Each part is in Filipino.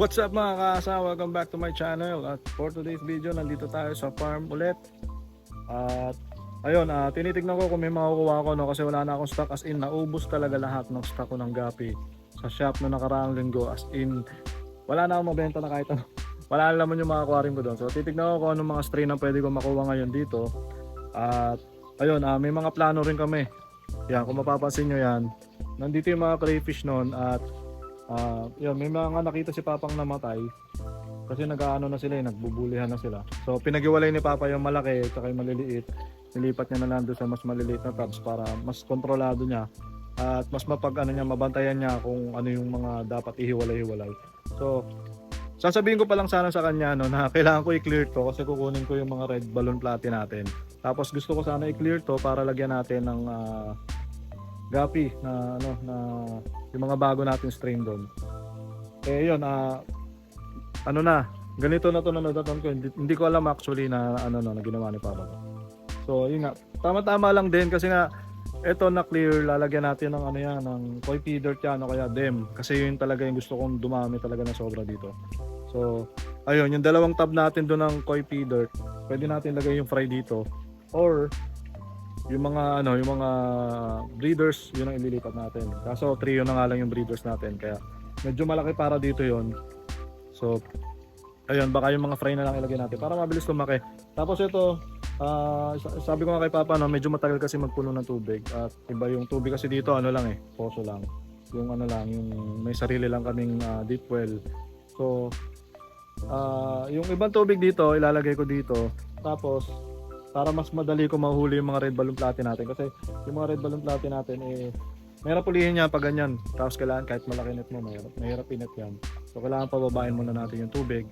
What's up mga kaasa? Welcome back to my channel. At for today's video, nandito tayo sa farm ulit. At ayun, ah, tinitignan ko kung may makukuha ako no kasi wala na akong stock as in naubos talaga lahat ng stock ko ng gapi sa shop no nakaraang linggo as in wala na akong mabenta na kahit ano. Wala na naman yung mga aquarium ko doon. So titignan ko kung anong mga strain ang pwede ko makuha ngayon dito. At ayun, ah, may mga plano rin kami. Yan, kung mapapansin nyo yan, nandito yung mga crayfish noon at Ah, yun, may mga nakita si Papang namatay. Kasi nag-aano na sila, eh, nagbubulihan na sila. So pinag-iwalay ni Papa yung malaki at yung maliliit. Nilipat niya na lang doon sa mas maliliit na tabs para mas kontrolado niya at mas mapag ano niya mabantayan niya kung ano yung mga dapat ihiwalay-hiwalay. So sasabihin ko pa lang sana sa kanya no na kailangan ko i-clear to kasi kukunin ko yung mga red balloon platy natin. Tapos gusto ko sana i-clear to para lagyan natin ng ah, gapi na ano na yung mga bago natin strain doon. Eh yun, ah ano na, ganito na to na nadaton ko. Hindi, hindi ko alam actually na ano no, na ginawa ni Papa ko. So yun nga, tama-tama lang din kasi nga ito na clear, lalagyan natin ng ano yan, ng koi feeder yan o kaya dem. Kasi yun talaga yung gusto kong dumami talaga na sobra dito. So, ayun, yung dalawang tab natin doon ng koi feeder, pwede natin lagay yung fry dito. Or, yung mga ano, yung mga breeders, yun ang ililipat natin. Kaso trio na nga lang yung breeders natin kaya medyo malaki para dito yon. So ayun, baka yung mga fry na lang ilagay natin para mabilis lumaki. Tapos ito, sa- sabi ko nga kay Papa no, medyo matagal kasi magpuno ng tubig at iba yung tubig kasi dito ano lang eh, poso lang. Yung ano lang, yung may sarili lang kaming ah, deep well. So ah, yung ibang tubig dito ilalagay ko dito. Tapos para mas madali ko mahuli yung mga red balloon platy natin. Kasi yung mga red balloon platy natin eh mahirap pulihin niya pag ganyan. Tapos kailangan kahit malaki net mo mahirap, mahirap inet yan. So kailangan pababain muna natin yung tubig.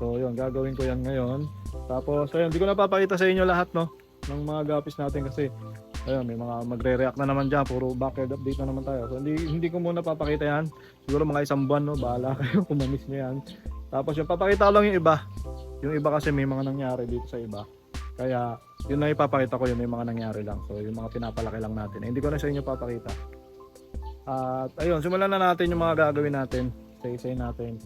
So yun gagawin ko yan ngayon. Tapos ayun hindi ko napapakita sa inyo lahat no ng mga gapis natin kasi ayun may mga magre-react na naman dyan. Puro backyard update na naman tayo. So hindi, hindi ko muna papakita yan. Siguro mga isang buwan no bahala kayo kung mamiss nyo yan. Tapos yung papakita ko lang yung iba. Yung iba kasi may mga nangyari dito sa iba kaya yun na ipapakita ko yun yung mga nangyari lang. So yung mga pinapalaki lang natin. Eh, hindi ko na sa inyo papakita. At ayun, simulan na natin yung mga gagawin natin. Say-say natin.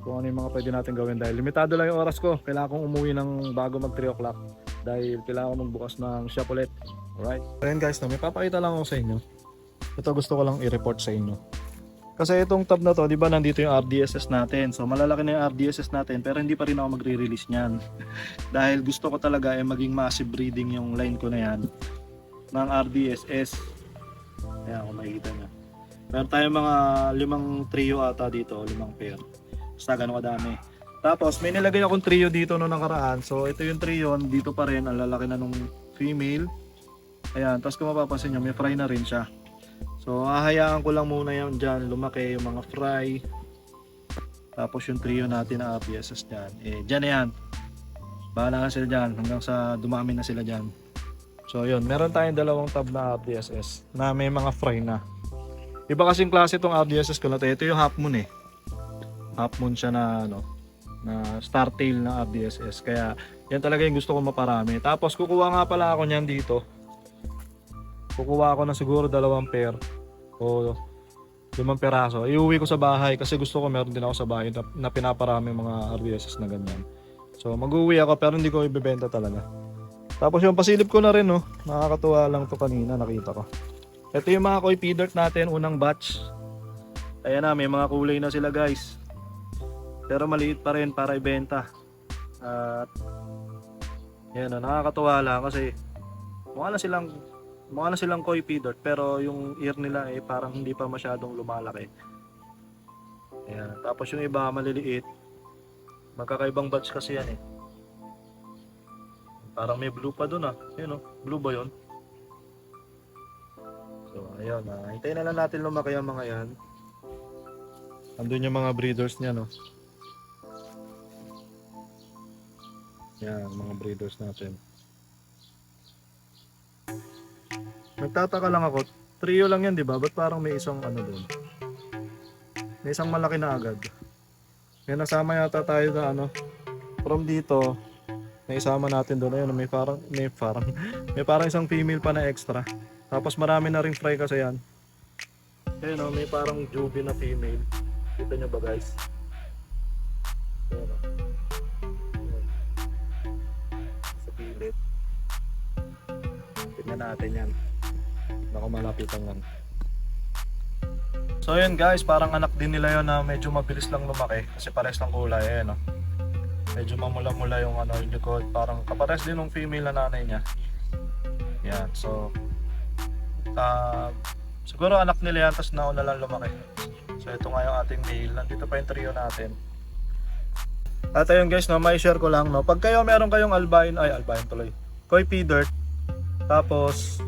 Kung ano yung mga pwede natin gawin dahil limitado lang yung oras ko. Kailangan kong umuwi ng bago mag 3 o'clock. Dahil kailangan ko magbukas ng shop ulit. Alright? Ayun guys, no, may papakita lang ako sa inyo. Ito gusto ko lang i-report sa inyo. Kasi itong tab na to, di ba nandito yung RDSS natin. So malalaki na yung RDSS natin pero hindi pa rin ako magre-release niyan. Dahil gusto ko talaga ay maging massive breeding yung line ko na yan ng RDSS. Ayan kung makikita nyo. Meron tayong mga limang trio ata dito, limang pair. Basta ganun kadami. Tapos may nilagay akong trio dito noong nakaraan. So ito yung trio, dito pa rin, ang lalaki na nung female. Ayan, tapos kung mapapansin nyo, may fry na rin siya. So, hahayaan ko lang muna yan dyan, lumaki yung mga fry. Tapos yung trio natin na RPSS dyan. Eh, dyan na yan. Bahala na sila dyan hanggang sa dumami na sila dyan. So, yun. Meron tayong dalawang tab na RDSS na may mga fry na. Iba kasing klase itong RDSS ko na to. Ito yung half moon eh. Half moon siya na ano na star tail na RDSS. Kaya yan talaga yung gusto ko maparami. Tapos kukuha nga pala ako niyan dito kukuha ako na siguro dalawang pair o limang peraso. Iuwi ko sa bahay kasi gusto ko meron din ako sa bahay na, na pinaparami mga RDSS na ganyan. So mag-uwi ako pero hindi ko ibebenta talaga. Tapos yung pasilip ko na rin no, nakakatuwa lang to kanina nakita ko. Ito yung mga koi feeder natin, unang batch. Ayan na, may mga kulay na sila guys. Pero maliit pa rin para ibenta. At yan na, nakakatuwa lang kasi mukha na silang mukha na silang koi feeder pero yung ear nila eh parang hindi pa masyadong lumalaki. Ayan. Tapos yung iba maliliit. Magkakaibang batch kasi yan eh. Parang may blue pa dun ah. Yun oh. Blue ba yun? So ayun ah. Hintayin na lang natin lumaki ang mga yan. Andun yung mga breeders niya no. Yan, mga breeders natin. Nagtataka lang ako, trio lang yan, di ba? Ba't parang may isang ano doon? May isang malaki na agad. May nasama yata tayo na ano, from dito, naisama natin doon. Ayun, may parang, may parang, may parang isang female pa na extra. Tapos marami na rin fry kasi yan. Ayun o, may parang juvie na female. Kita nyo ba guys? Ayun o. Sa pilit. Tignan natin yan. Baka malapitan yan. So yun guys, parang anak din nila yon na medyo mabilis lang lumaki kasi pares ng kulay eh no. Medyo mamula-mula yung ano yung likod, parang kapares din ng female na nanay niya. Yan, so ah siguro anak nila yan tapos nauna lang lumaki. So ito nga yung ating male, nandito pa yung trio natin. At ayun guys, no, may share ko lang no. Pag kayo meron kayong albino, ay albino tuloy. Koi pea dirt. Tapos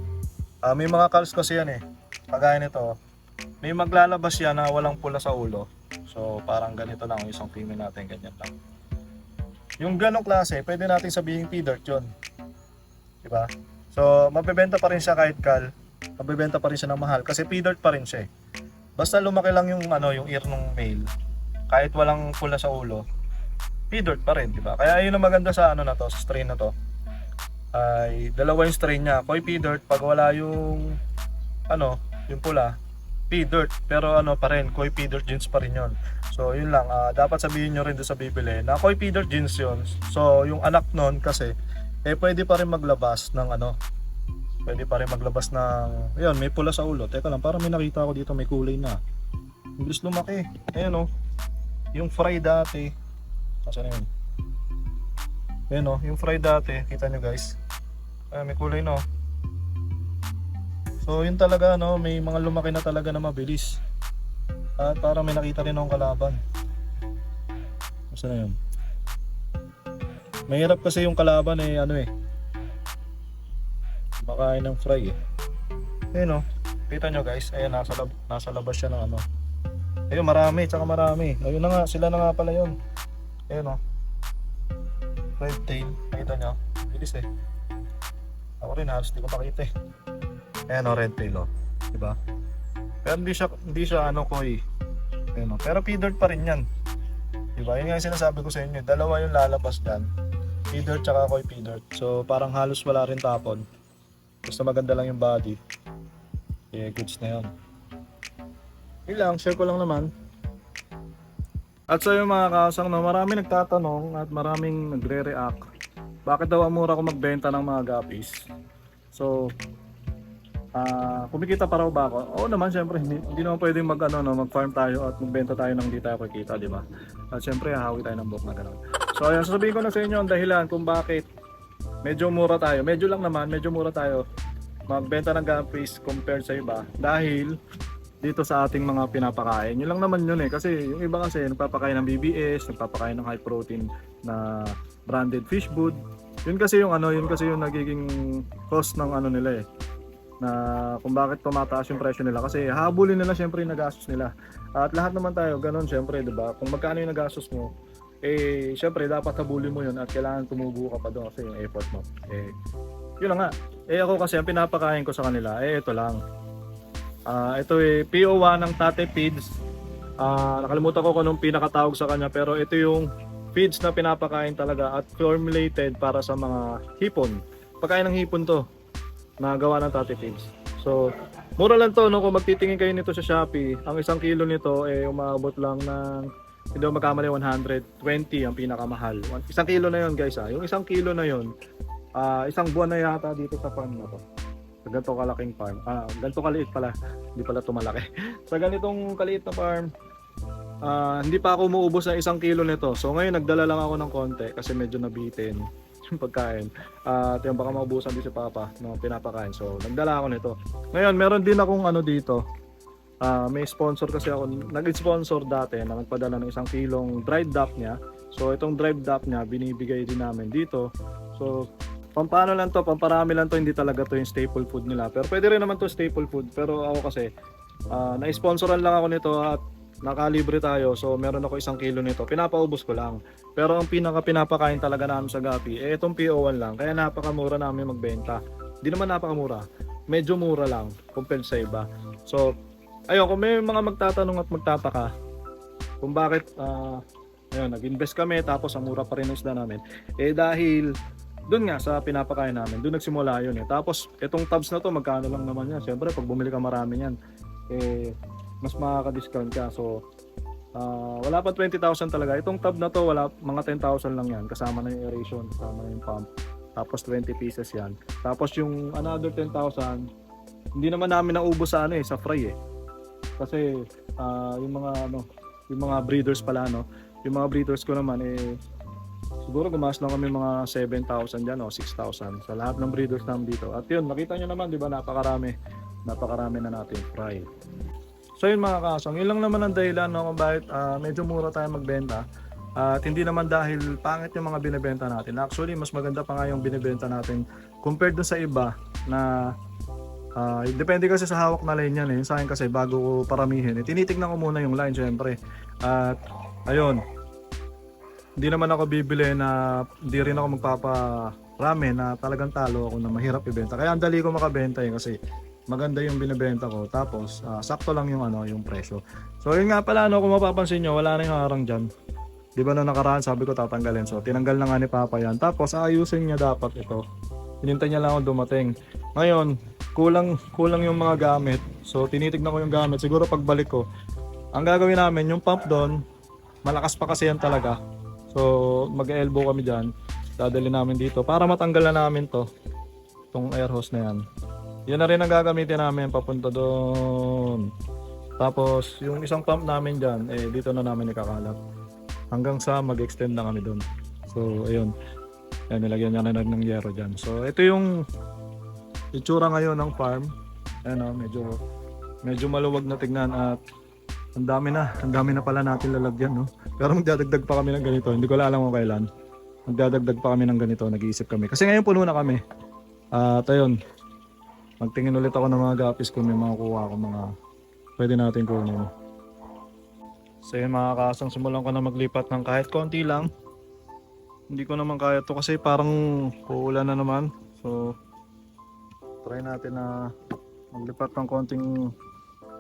ah, may mga calls kasi yan eh. Kagaya nito, may maglalabas yan na walang pula sa ulo. So parang ganito lang yung isang female natin, ganyan lang. Yung ganong klase, pwede natin sabihin pea dirt yun. Diba? So mabebenta pa rin siya kahit kal. Mabebenta pa rin siya ng mahal kasi pea dirt pa rin siya eh. Basta lumaki lang yung ano, yung ear ng male. Kahit walang pula sa ulo, pea dirt pa rin, di ba? Kaya yun ang maganda sa ano na to, sa strain na to. Ay dalawa yung strain niya. Koi pea dirt pag wala yung ano, yung pula, pea dirt. Pero ano pa rin, koi pea dirt jeans pa rin yun. So yun lang, ah, dapat sabihin nyo rin doon sa bibili na koi pea dirt jeans yun. So yung anak nun kasi, eh pwede pa rin maglabas ng ano, pwede pa rin maglabas ng, ayun, may pula sa ulo. Teka lang, parang may nakita ako dito may kulay na. Bilis lumaki. Ayan o. Yung fry dati. Saan na yun? Ayan o, yung fry dati. Kita nyo guys. Ayan, may kulay no. So yun talaga no, may mga lumaki na talaga na mabilis. At parang may nakita rin akong kalaban. Saan na yun? Mahirap kasi yung kalaban eh, ano eh. Makain ng fry eh. Ayun o. Kita nyo guys, ayun nasa, lab nasa labas siya ng ano. Ayun marami, tsaka marami. Ayun na nga, sila na nga pala yun. Ayun o. Red tail, nakita nyo? Bilis eh. Ako rin halos di ko makita eh. Ayan o, red tail o. Diba? Pero hindi siya, hindi siya ano koi. Ayun o. Pero feeder pa rin yan. Diba? Yun nga yung sinasabi ko sa inyo. Dalawa yung lalabas dyan. Feeder tsaka koi feeder. So parang halos wala rin tapon. Basta maganda lang yung body. Eh, goods na yun. Yun lang, share ko lang naman. At sa yung mga kasang, no, marami nagtatanong at maraming nagre-react. Bakit daw mura ko magbenta ng mga guppies? So, ah kumikita pa raw ba ako? Oo naman, syempre, hindi, hindi naman pwedeng mag, ano, no, mag-farm tayo at magbenta tayo ng hindi tayo kikita, di ba? At syempre, hahawi tayo ng book na gano'n. So, ayan, sasabihin ko na sa inyo ang dahilan kung bakit medyo mura tayo. Medyo lang naman, medyo mura tayo magbenta ng guppies compared sa iba dahil dito sa ating mga pinapakain. Yun lang naman yun eh. Kasi yung iba kasi nagpapakain ng BBS, nagpapakain ng high protein na branded fish food. Yun kasi yung ano, yun kasi yung nagiging cost ng ano nila eh. Na kung bakit tumataas yung presyo nila kasi habulin nila syempre yung nagastos nila. At lahat naman tayo ganun syempre, 'di ba? Kung magkano yung nagastos mo, eh syempre dapat habulin mo yun at kailangan tumubo ka pa doon kasi yung effort mo. Eh yun na nga. Eh ako kasi ang pinapakain ko sa kanila, eh ito lang. Ah, ito eh PO1 ng Tate Feeds. Ah, nakalimutan ko kung anong pinakatawag sa kanya pero ito yung feeds na pinapakain talaga at formulated para sa mga hipon. Pagkain ng hipon to na gawa ng Tate Feeds. So, mura lang to no kung magtitingin kayo nito sa Shopee. Ang isang kilo nito eh umabot lang ng hindi ako magkamali 120 ang pinakamahal. Isang kilo na yon guys ah. Yung isang kilo na yon ah isang buwan na yata dito sa farm na to. Sa ganito kalaking farm. Ah, ganito kaliit pala. Hindi pala to malaki. sa ganitong kaliit na farm, ah, hindi pa ako umuubos ng isang kilo nito. So ngayon nagdala lang ako ng konti kasi medyo nabitin yung pagkain. At yung baka maubusan din si Papa ng pinapakain. So nagdala ako nito. Ngayon meron din akong ano dito. Ah, may sponsor kasi ako. Nag-sponsor dati na nagpadala ng isang kilong dried duck niya. So itong dried duck niya binibigay din namin dito. So pampano lang to, pamparami lang to, hindi talaga to yung staple food nila. Pero pwede rin naman to staple food. Pero ako kasi, ah, na-sponsoran lang ako nito at nakalibre tayo. So meron ako isang kilo nito. Pinapaubos ko lang. Pero ang pinaka pinapakain talaga namin sa Gapi, eh itong PO1 lang. Kaya napakamura namin magbenta. Hindi naman napakamura. Medyo mura lang compared sa iba. So, ayun, kung may mga magtatanong at magtataka kung bakit ah, ayun, nag-invest kami tapos ang mura pa rin ng isda namin. Eh dahil doon nga sa pinapakain namin, doon nagsimula yun eh. Tapos itong tabs na to, magkano lang naman yan. Siyempre pag bumili ka marami yan, eh mas makaka-discount ka. So ah, wala pa 20,000 talaga. Itong tab na to, wala mga 10,000 lang yan. Kasama na yung aeration, kasama na yung pump. Tapos 20 pieces yan. Tapos yung another 10,000, hindi naman namin naubos sa ano eh, sa fry eh. Kasi ah, yung mga ano, yung mga breeders pala no, yung mga breeders ko naman eh siguro gumas lang kami mga 7,000 dyan o 6,000 sa lahat ng breeders namin dito. At yun, nakita nyo naman, di ba, napakarami. Napakarami na natin fry. So yun mga kasong, yun lang naman ang dahilan no, kung bakit ah, medyo mura tayo magbenta. At hindi naman dahil pangit yung mga binibenta natin. Actually, mas maganda pa nga yung binibenta natin compared dun sa iba na ah, depende kasi sa hawak na line yan eh. Sa akin kasi bago ko paramihin, eh, tinitignan ko muna yung line syempre. At ayun, hindi naman ako bibili na hindi rin ako magpaparami na talagang talo ako na mahirap ibenta. Kaya ang dali ko makabenta eh kasi maganda yung binibenta ko tapos ah, sakto lang yung ano yung presyo. So yun nga pala no kung mapapansin nyo wala na yung harang dyan. Di ba na nakaraan sabi ko tatanggalin. So tinanggal na nga ni Papa yan. Tapos ayusin niya dapat ito. Hinintay niya lang ako dumating. Ngayon, kulang kulang yung mga gamit. So tinitignan ko yung gamit. Siguro pagbalik ko, ang gagawin namin yung pump doon, malakas pa kasi yan talaga. So mag-elbow kami diyan. Dadali namin dito para matanggal na namin to. Tong air hose na yan. Yan na rin ang gagamitin namin papunta doon. Tapos yung isang pump namin diyan, eh dito na namin ikakalap. Hanggang sa mag-extend na kami doon. So ayun. Yan, nilagyan niya na ng yero dyan. So ito yung itsura ngayon ng farm. Ayan o, medyo medyo maluwag na tignan at ang dami na, ang dami na pala natin lalagyan no. Pero magdadagdag pa kami ng ganito, hindi ko alam kung kailan. Magdadagdag pa kami ng ganito, nag-iisip kami. Kasi ngayon puno na kami. At ayun, magtingin ulit ako ng mga gapis kung may mga kuha ko mga pwede natin kunin. So yun mga kasang simulan ko na maglipat ng kahit konti lang. Hindi ko naman kaya to kasi parang uulan na naman. So try natin na maglipat ng konting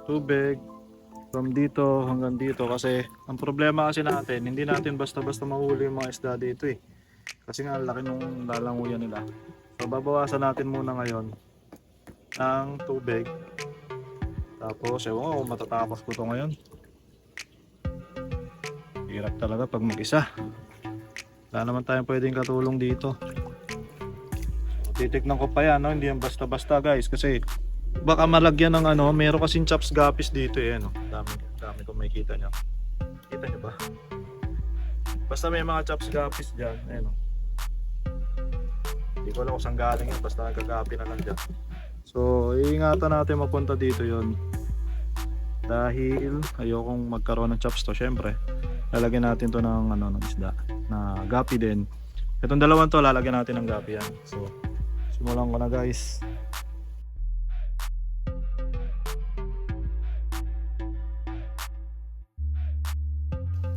tubig from dito hanggang dito kasi ang problema kasi natin hindi natin basta-basta mahuli yung mga isda dito eh. Kasi nga laki nung lalanguyan nila. So babawasan natin muna ngayon ng tubig. Tapos ewan ko kung matatapos ko to ngayon. Hirap talaga pag mag-isa. Wala naman tayong pwedeng katulong dito. Titignan ko pa yan, no? hindi yan basta-basta guys. Kasi baka malagyan ng ano, meron kasing chops gapis dito eh. No? Dami, dami kung makikita nyo. Kita nyo ba? Basta may mga chops gapis dyan. Ayan, no? Hindi ko alam kung saan galing yun. Basta nagagapi na lang dyan. So, iingatan natin mapunta dito yon Dahil ayokong magkaroon ng chops to, syempre lalagyan natin to ng ano ng isda na gapi din. Itong dalawang to lalagyan natin ng gapi yan. So simulan ko na guys.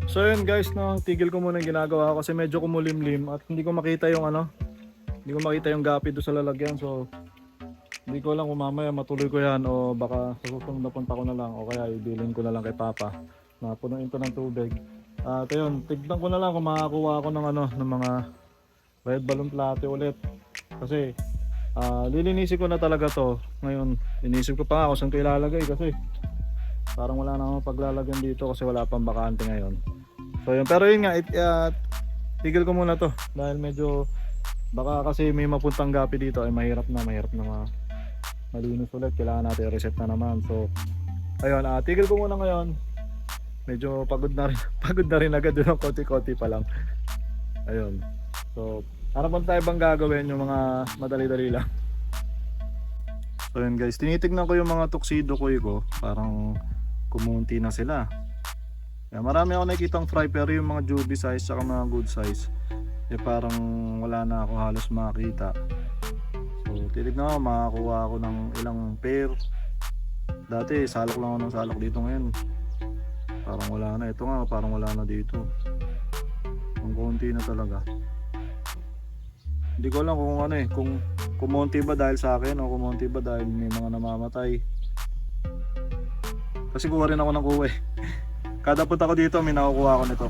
So yun guys, no, tigil ko muna yung ginagawa ko kasi medyo kumulimlim at hindi ko makita yung ano, hindi ko makita yung gapi do sa lalagyan. So hindi ko lang kung matuloy ko yan o baka sa susunod na punta ko na lang o kaya ibilin ko na lang kay Papa na punuin to ng tubig. At ayun, tignan ko na lang kung makakuha ako ng ano, ng mga red balloon plate ulit. Kasi ah lilinisin ko na talaga to. Ngayon, inisip ko pa nga kung saan ko ilalagay kasi parang wala na akong paglalagyan dito kasi wala pang bakante ngayon. So yun, pero yun nga, it, ah, tigil ko muna to. Dahil medyo baka kasi may mapuntang gapi dito ay mahirap na, mahirap na ma malinis ulit. Kailangan natin i-reset na naman. So, ayun, ah, tigil ko muna ngayon. Medyo pagod na rin pagod na rin agad doon konti-konti pa lang. Ayun. So ano bang tayo bang gagawin yung mga madali-dali lang. So yun guys. Tinitignan ko yung mga tuxedo ko ko parang kumunti na sila Kaya marami ako nakikitang fry pero yung mga juvie size saka mga good size eh parang wala na ako halos makakita so titignan ko makakuha ako ng ilang pair. Dati salok lang ako ng salok dito ngayon. Parang wala na. Ito nga parang wala na dito. Ang konti na talaga. Hindi ko alam kung ano eh kung kumonti ba dahil sa akin o kumonti ba dahil may mga namamatay. Kasi kuha rin ako ng kuha eh kada punta ko dito may nakukuha ako nito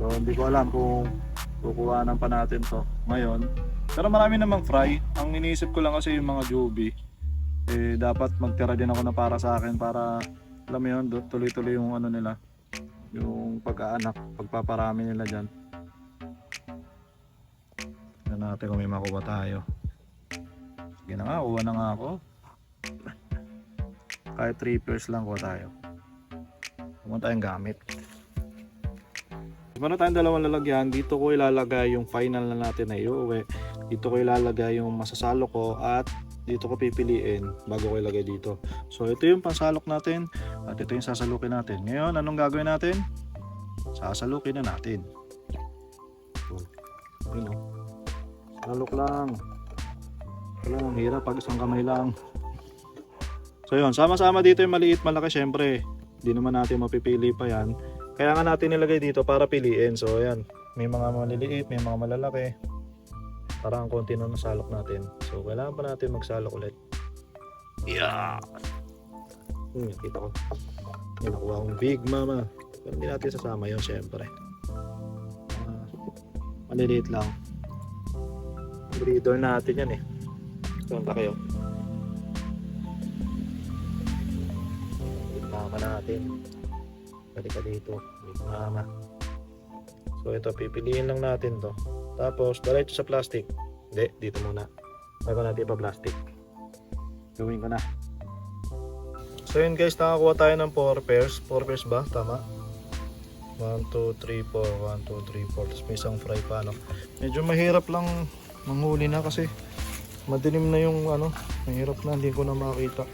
so hindi ko alam kung kukuhanan pa natin to ngayon pero marami namang fry ang iniisip ko lang kasi yung mga juvie eh dapat magtira din ako na para sa akin para alam mo yun, tuloy-tuloy yung ano nila yung pag-aanak, pagpaparami nila dyan natin kung may makuha tayo. Sige na nga, kuha na nga ako. Kahit 3 pairs lang kuha tayo. Kung tayong gamit. Meron tayong dalawang lalagyan. Dito ko ilalagay yung final na natin na iuwi. Dito ko ilalagay yung masasalo ko at dito ko pipiliin bago ko ilagay dito. So ito yung pansalok natin at ito yung sasalukin natin. Ngayon, anong gagawin natin? Sasalukin na natin. So, yun o. Salok lang. Wala, ang hirap pag isang kamay lang. So yun, sama-sama dito yung maliit, malaki syempre. Hindi naman natin mapipili pa yan. Kaya nga natin nilagay dito para piliin. So ayan, may mga maliliit, may mga malalaki. Para ang konti na nasalok natin. So kailangan pa natin magsalok ulit. Yeah! Hmm, kita ko. May nakuha akong big mama. Pero hindi natin sasama yun syempre. Ah, maliliit lang. Breeder natin yan eh. So, ang mama natin. Balik ka dito. Big mama. So ito, pipiliin lang natin to. Tapos, diretso sa plastic. Hindi, dito muna. Bago natin pa plastic. Gawin ko na. So yun guys, nakakuha tayo ng 4 pairs. 4 pairs ba? Tama? 1, 2, 3, 4. 1, 2, 3, 4. Tapos may isang fry pa, no? Medyo mahirap lang manghuli na kasi madilim na yung ano. Mahirap na, hindi ko na makita.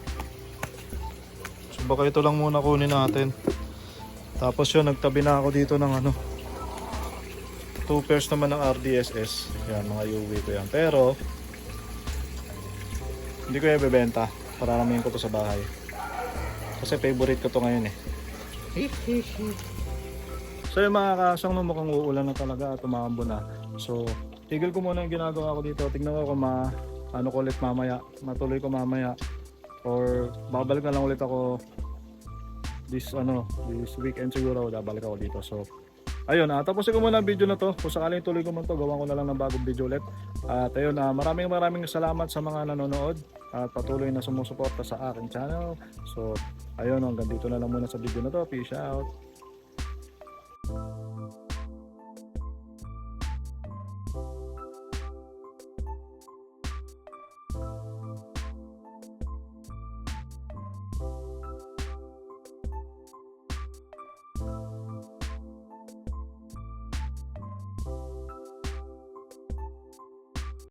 Baka ito lang muna kunin natin. Tapos yun, nagtabi na ako dito ng ano. 2 pairs naman ng RDSS. Yan, mga UV ko yan. Pero, hindi ko yan ibebenta. Pararamihin ko to sa bahay. Kasi favorite ko to ngayon eh. So yung mga kasang no, mukhang uulan na talaga at umambo na. So, tigil ko muna yung ginagawa ko dito. Tignan ko kung ma, ano ko ulit mamaya. Matuloy ko mamaya. Or babalik na lang ulit ako this ano this weekend siguro babalik ako dito. So ayun ah tapusin ko muna ang video na to. Kung sakaling tuloy ko man to gawan ko na lang ng bagong video ulit. At ayun ah maraming maraming salamat sa mga nanonood at patuloy na sumusuporta sa aking channel. So ayun hanggang dito na lang muna sa video na to. Peace out